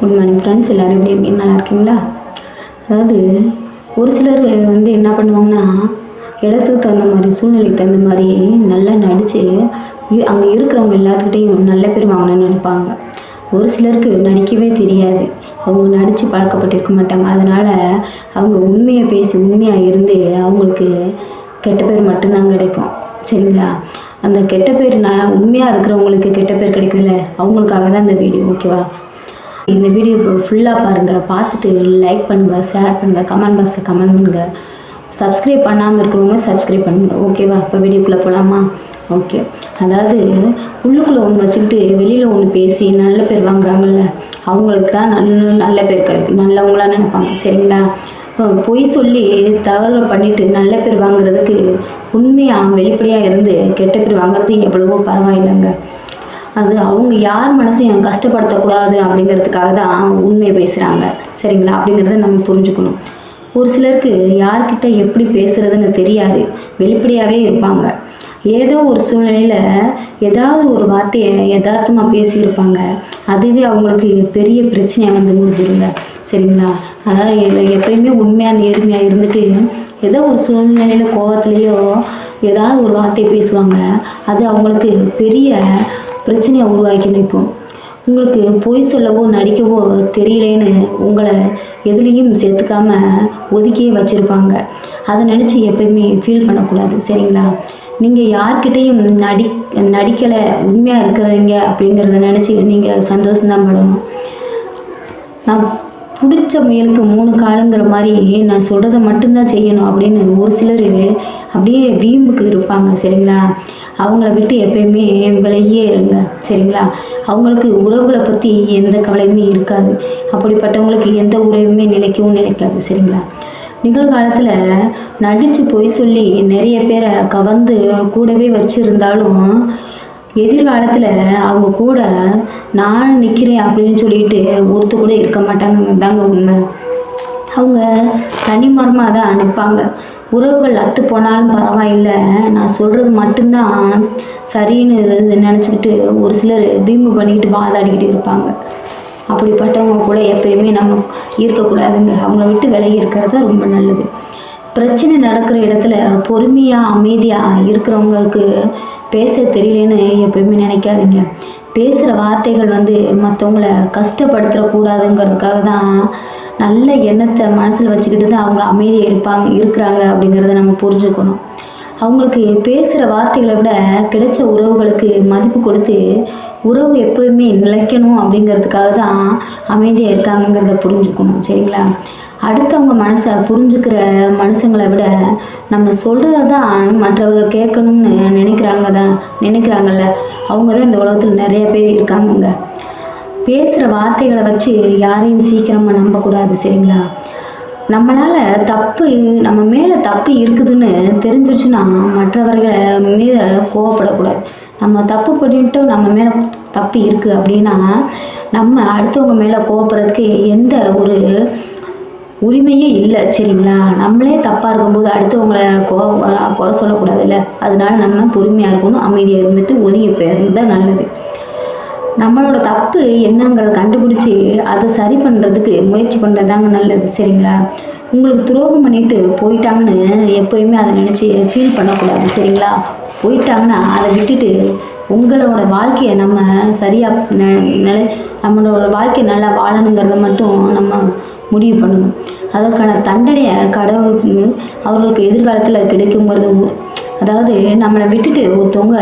Good morning friends எல்லோரும் எப்படி இருக்கீங்க? நல்லா இருக்கீங்களா? அதாவது ஒரு சிலர் வந்து என்ன பண்ணுவாங்கன்னா இடத்துக்கு தகுந்த மாதிரி சூழ்நிலைக்கு தகுந்த மாதிரி நல்லா நடித்து அங்கே இருக்கிறவங்க எல்லாத்துக்கிட்டையும் நல்ல பேர் வாங்கணும்னு நினைப்பாங்க. ஒரு சிலருக்கு நடிக்கவே தெரியாது. அவங்க நடித்து பழக்கப்பட்டிருக்க மாட்டாங்க. அதனால் அவங்க உண்மையை பேசி உண்மையாக இருந்து அவங்களுக்கு கெட்ட பேர் மட்டும்தான் கிடைக்கும். சரிங்களா? அந்த கெட்ட பேர் நான் உண்மையாக இருக்கிறவங்களுக்கு கெட்ட பேர் கிடைக்கல அவங்களுக்காக தான் இந்த வீடியோ ஓகேவா இந்த வீடியோ ஃபுல்லாக பாருங்கள் பார்த்துட்டு லைக் பண்ணுங்கள் ஷேர் பண்ணுங்கள் கமெண்ட் பாக்ஸை கமெண்ட் பண்ணுங்கள் சப்ஸ்கிரைப் பண்ணாமல் இருக்கிறவங்க சப்ஸ்கிரைப் பண்ணுங்கள் ஓகேவா இப்போ வீடியோக்குள்ளே போகலாமா ஓகே அதாவது உள்ளுக்குள்ளே ஒன்று வச்சுக்கிட்டு வெளியில் ஒன்று பேசி நல்ல பேர் வாங்குறாங்கல்ல அவங்களுக்கு தான் நல்ல நல்ல பேர் கிடைக்கும். நல்லவங்களாக நினைப்பாங்க. சரிங்களா? பொய் சொல்லி தவறுகள் பண்ணிவிட்டு நல்ல பேர் வாங்குறதுக்கு உண்மையாக வெளிப்படையாக இருந்து கெட்ட பேர் வாங்குறது எவ்வளவோ பரவாயில்லைங்க. அது அவங்க யார் மனசையும் கஷ்டப்படுத்தக்கூடாது அப்படிங்கிறதுக்காக தான் உண்மையை பேசுகிறாங்க சரிங்களா? அப்படிங்கிறத நம்ம புரிஞ்சுக்கணும். ஒரு சிலருக்கு யார்கிட்ட எப்படி பேசுகிறதுன்னு தெரியாது. வெளிப்படையாகவே இருப்பாங்க. ஏதோ ஒரு சூழ்நிலையில் ஏதாவது ஒரு வார்த்தையை யதார்த்தமாக பேசியிருப்பாங்க. அதுவே அவங்களுக்கு பெரிய பிரச்சனையாக வந்து முடிஞ்சிருங்க. சரிங்களா? அதாவது எப்பயுமே உண்மையாக நேர்மையாக இருந்துட்டு ஏதோ ஒரு சூழ்நிலையில் கோவத்துலேயோ ஏதாவது ஒரு வார்த்தையை பேசுவாங்க. அது அவங்களுக்கு பெரிய பிரச்சனையை உருவாக்கி நிற்போம் உங்களுக்கு பொய் சொல்லவோ நடிக்கவோ தெரியலேன்னு உங்களை எதுலேயும் சேர்த்துக்காம ஒதுக்கியே வச்சுருப்பாங்க. அதை நினச்சி எப்பயுமே ஃபீல் பண்ணக்கூடாது சரிங்களா? நீங்கள் யார்கிட்டேயும் நடி நடிக்கலை உண்மையாக இருக்கிறீங்க அப்படிங்கிறத நினச்சி நீங்கள் சந்தோஷம்தான் படணும். நான் பிடிச்ச முயலுக்கு மூணு காலுங்கிற மாதிரி நான் சொல்கிறத மட்டும்தான் செய்யணும் அப்படின்னு ஒரு சிலர் அப்படியே வீம்புக்கு இருப்பாங்க சரிங்களா? அவங்கள விட்டு எப்பயுமே விலகியே இருங்க சரிங்களா? அவங்களுக்கு உறவுகளை பற்றி எந்த கவலையுமே இருக்காது. அப்படிப்பட்டவங்களுக்கு எந்த உறவுமே நிலைக்கவும் நிலைக்காது சரிங்களா? நிகழ்காலத்தில் நடித்து பொய் சொல்லி நிறைய பேரை கவர்ந்து கூடவே வச்சுருந்தாலும் எதிர்காலத்தில் அவங்க கூட நான் நிற்கிறேன் அப்படின்னு சொல்லிட்டு ஒருத்த கூட இருக்க மாட்டாங்கங்கிறது தாங்க உண்மை. அவங்க தனிமரமாக தான் நிற்பாங்க. உறவுகள் அத்து போனாலும் பரவாயில்லை. நான் சொல்கிறது மட்டும்தான் சரின்னு நினச்சிக்கிட்டு ஒரு சிலர் பீம்பு பண்ணிக்கிட்டு பாதாடிக்கிட்டு இருப்பாங்க. அப்படிப்பட்டவங்க கூட எப்பயுமே நம்ம இருக்கக்கூடாதுங்க. அவங்கள விட்டு விலகி இருக்கிறது தான் ரொம்ப நல்லது. பிரச்சனை நடக்கிற இடத்துல பொறுமையாக அமைதியாக இருக்கிறவங்களுக்கு பேச தெரியலேன்னு எப்பயுமே நினைக்காதீங்க. பேசுகிற வார்த்தைகள் வந்து மற்றவங்கள கஷ்டப்படுத்தக்கூடாதுங்கிறதுக்காக தான் நல்ல எண்ணத்தை மனசில் வச்சுக்கிட்டு தான் அவங்க அமைதியாக இருப்பாங்க இருக்கிறாங்க அப்படிங்கிறத நம்ம புரிஞ்சுக்கணும். அவங்களுக்கு பேசுகிற வார்த்தைகளை விட கிடைச்ச உறவுகளுக்கு மதிப்பு கொடுத்து உறவு எப்போயுமே நிலைக்கணும் அப்படிங்கிறதுக்காக தான் அமைதியாக இருக்காங்கங்கிறத புரிஞ்சுக்கணும் சரிங்களா? அடுத்தவங்க மனசை புரிஞ்சுக்கிற மனுஷங்களை விட நம்ம சொல்கிறது தான் மற்றவர்கள் கேட்கணும்னு நினைக்கிறாங்க தான் நினைக்கிறாங்கல்ல. அவங்க தான் இந்த உலகத்தில் நிறைய பேர் இருக்காங்கங்க. பேசுகிற வார்த்தைகளை வச்சு யாரையும் சீக்கிரமாக நம்பக்கூடாது சரிங்களா? நம்மளால் தப்பு நம்ம மேலே தப்பு இருக்குதுன்னு தெரிஞ்சிச்சுன்னா மற்றவர்களை மீத கோவப்படக்கூடாது. நம்ம தப்பு பண்ணிட்டும் நம்ம மேலே தப்பு இருக்குது அப்படின்னா நம்ம அடுத்தவங்க மேலே கோவப்படுறதுக்கு எந்த ஒரு இல்லை சரிங்களா? நம்மளே தப்பாக இருக்கும்போது அடுத்தவங்களை கோ குறை சொல்லக்கூடாதுல்ல? அதனால நம்ம பொறுமையாக இருக்கணும் அமைதியாக இருந்துட்டு ஒதுங்கி போயிருந்தால் தான் நல்லது. நம்மளோட தப்பு என்னங்கிறத கண்டுபிடிச்சி அதை சரி பண்ணுறதுக்கு முயற்சி பண்ணுறதாங்க நல்லது. சரிங்களா? உங்களுக்கு துரோகம் பண்ணிட்டு போயிட்டாங்கன்னு எப்போயுமே அதை நினச்சி ஃபீல் பண்ணக்கூடாது. சரிங்களா? போயிட்டாங்கன்னா அதை விட்டுட்டு உங்களோட வாழ்க்கையை நம்ம சரியாக நிலை நம்மளோட வாழ்க்கையை நல்லா வாழணுங்கிறத மட்டும் நம்ம முடிவு பண்ணணும். அதற்கான தண்டனையை கடவுளுக்கு அவர்களுக்கு எதிர்காலத்தில் கிடைக்குங்கிறது அதாவது நம்மளை விட்டுட்டு ஒருத்தவங்க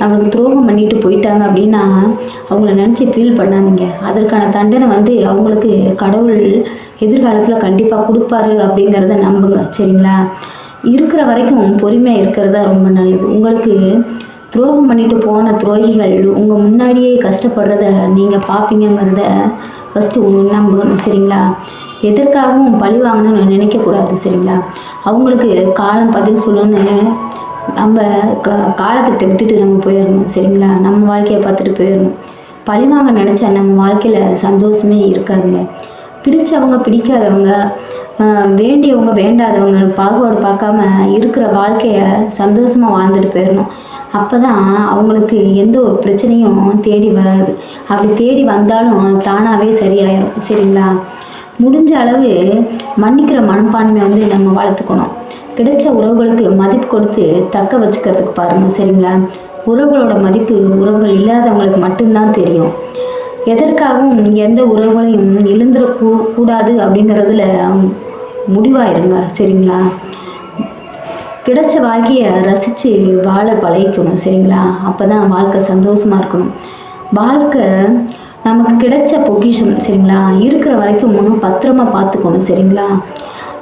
நம்மளுக்கு துரோகம் பண்ணிட்டு போயிட்டாங்க அப்படின்னா அவங்கள நினச்சி ஃபீல் பண்ணாதீங்க. அதற்கான தண்டனை வந்து அவங்களுக்கு கடவுள் எதிர்காலத்தில் கண்டிப்பாக கொடுப்பாரு அப்படிங்கிறத நம்புங்க. சரிங்களா? இருக்கிற வரைக்கும் பொறுமையாக இருக்கிறது தான் ரொம்ப நல்லது. உங்களுக்கு துரோகம் பண்ணிட்டு போன துரோகிகள் உங்கள் முன்னாடியே கஷ்டப்படுறத நீங்கள் பார்ப்பீங்கங்கிறத ஃபஸ்ட்டு நம்பணும் சரிங்களா? எதற்காகவும் பழி வாங்கணும்னு நினைக்கக்கூடாது சரிங்களா? அவங்களுக்கு காலம் பதில் சொல்லணும்னு நம்ம க காலத்திட்ட விட்டுட்டு நம்ம போயிடணும் சரிங்களா? நம்ம வாழ்க்கையை பார்த்துட்டு போயிடணும். பழி வாங்க நினச்சா நம்ம வாழ்க்கையில் சந்தோஷமே இருக்காதுங்க. பிடிச்சவங்க பிடிக்காதவங்க வேண்டியவங்க வேண்டாதவங்க பாகுபாடு பார்க்காம இருக்கிற வாழ்க்கையை சந்தோஷமாக வாழ்ந்துட்டு போயிடணும் அப்போ தான் அவங்களுக்கு எந்த ஒரு பிரச்சனையும் தேடி வராது. அப்படி தேடி வந்தாலும் தானாகவே சரியாயிடும் சரிங்களா? முடிஞ்ச அளவு மன்னிக்கிற மனப்பான்மை வந்து நம்ம வளர்த்துக்கணும். கிடைச்ச உறவுகளுக்கு மதிப்பு கொடுத்து தக்க வச்சுக்கிறதுக்கு பாருங்கள் சரிங்களா? உறவுகளோட மதிப்பு உறவுகள் இல்லாதவங்களுக்கு மட்டும்தான் தெரியும். எதற்காகவும் எந்த உறவுகளையும் எழுந்துட கூ கூடாது அப்படிங்கிறதுல முடிவாயிருங்க சரிங்களா? கிடைச்ச வாழ்க்கையை ரசித்து வாழ பழகிக்கணும் சரிங்களா? அப்போ தான் வாழ்க்கை சந்தோஷமாக இருக்கணும். வாழ்க்கை நமக்கு கிடைச்ச பொக்கிஷம் சரிங்களா? இருக்கிற வரைக்கும் ஒன்றும் பத்திரமா பார்த்துக்கணும் சரிங்களா?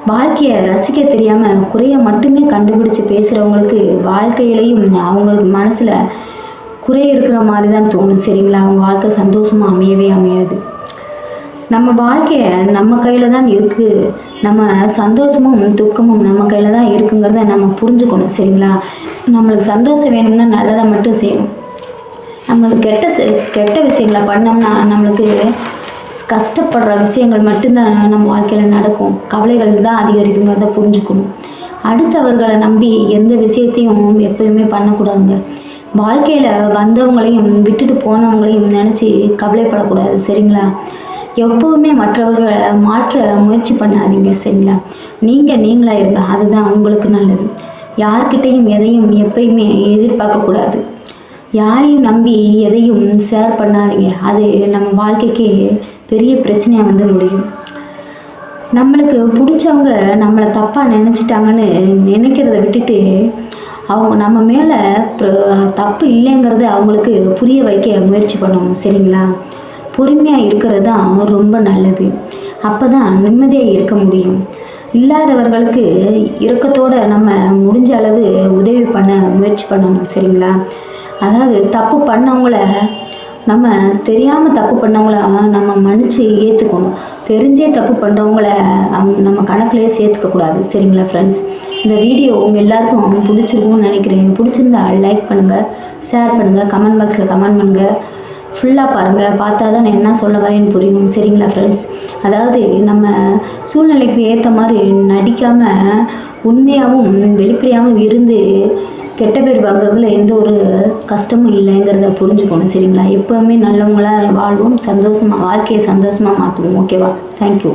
வாழ்க்கையை ரசிக்க தெரியாமல் குறைய மட்டுமே கண்டுபிடிச்சு பேசுகிறவங்களுக்கு வாழ்க்கையிலையும் அவங்களுக்கு மனசில் குறை இருக்கிற மாதிரி தான் தோணும் சரிங்களா? அவங்க வாழ்க்கை சந்தோஷமாக அமையவே அமையாது. நம்ம வாழ்க்கையை நம்ம கையில் தான் இருக்குது நம்ம சந்தோஷமும் துக்கமும் நம்ம கையில் தான் இருக்குங்கிறத நம்ம புரிஞ்சுக்கணும் சரிங்களா? நம்மளுக்கு சந்தோஷம் வேணும்னா நல்லதாக மட்டும் செய்யணும். நம்மளுக்கு கெட்ட செ- கெட்ட விஷயங்களை பண்ணோம்னா நம்மளுக்கு கஷ்டப்படுற விஷயங்கள் மட்டும்தான் நம்ம வாழ்க்கையில் நடக்கும். கவலைகள் தான் அதிகரிக்குங்கிறத புரிஞ்சுக்கணும். அடுத்தவர்களை நம்பி எந்த விஷயத்தையும் எப்பயுமே பண்ணக்கூடாதுங்க. வாழ்க்கையில் வந்தவங்களையும் விட்டுட்டு போனவங்களையும் நினச்சி கவலைப்படக்கூடாது சரிங்களா? எப்போவுமே மற்றவர்களை மாற்ற முயற்சி பண்ணாதீங்க சரிங்களா? நீங்கள் நீங்களாக இருங்க அதுதான் உங்களுக்கு நல்லது. யார்கிட்டையும் எதையும் எப்பயுமே எதிர்பார்க்கக்கூடாது. யாரையும் நம்பி எதையும் ஷேர் பண்ணாதீங்க. அது நம்ம வாழ்க்கைக்கு பெரிய பிரச்சனையாக வந்து முடியும். நம்மளுக்கு பிடிச்சவங்க நம்மளை தப்பாக நினச்சிட்டாங்கன்னு நினைக்கிறத விட்டுட்டு அவங்க நம்ம மேலே தப்பு இல்லைங்கிறது அவங்களுக்கு புரிய வைக்க முயற்சி பண்ணணும் சரிங்களா? பொறுமையாக இருக்கிறது தான் ரொம்ப நல்லது. அப்போ தான் நிம்மதியாக இருக்க முடியும். இல்லாதவர்களுக்கு இறக்கத்தோடு நம்ம முடிஞ்ச அளவு உதவி பண்ண முயற்சி பண்ணணும் சரிங்களா? அதாவது தப்பு பண்ணவங்கள நம்ம தெரியாமல் தப்பு பண்ணவங்கள நம்ம மன்னிச்சு ஏற்றுக்கணும் தெரிஞ்சே தப்பு பண்ணுறவங்கள நம்ம கணக்குலேயே சேர்த்துக்கக்கூடாது சரிங்களா ஃப்ரெண்ட்ஸ் இந்த வீடியோ உங்கள் எல்லாருக்கும் பிடிச்சிருக்கும்னு நினைக்கிறேன். பிடிச்சிருந்தா லைக் பண்ணுங்கள் ஷேர் பண்ணுங்கள் கமெண்ட் பாக்ஸில் கமெண்ட் பண்ணுங்கள் ஃபுல்லாக பாருங்கள் பார்த்தா தான் நான் என்ன சொல்ல வரேன்னு புரியும். சரிங்களா ஃப்ரெண்ட்ஸ் அதாவது நம்ம சூழ்நிலைக்கு ஏற்ற மாதிரி நடிக்காமல் உண்மையாகவும் வெளிப்படையாகவும் இருந்து கெட்ட பேர் வாங்குறதுல எந்த ஒரு கஷ்டமும் இல்லைங்கிறத புரிஞ்சுக்கணும். சரிங்களா? எப்போவுமே நல்லவங்களா வாழ்வோம் சந்தோஷமாக வாழ்க்கையை சந்தோஷமாக மாற்றுவோம் ஓகேவா தேங்க்யூ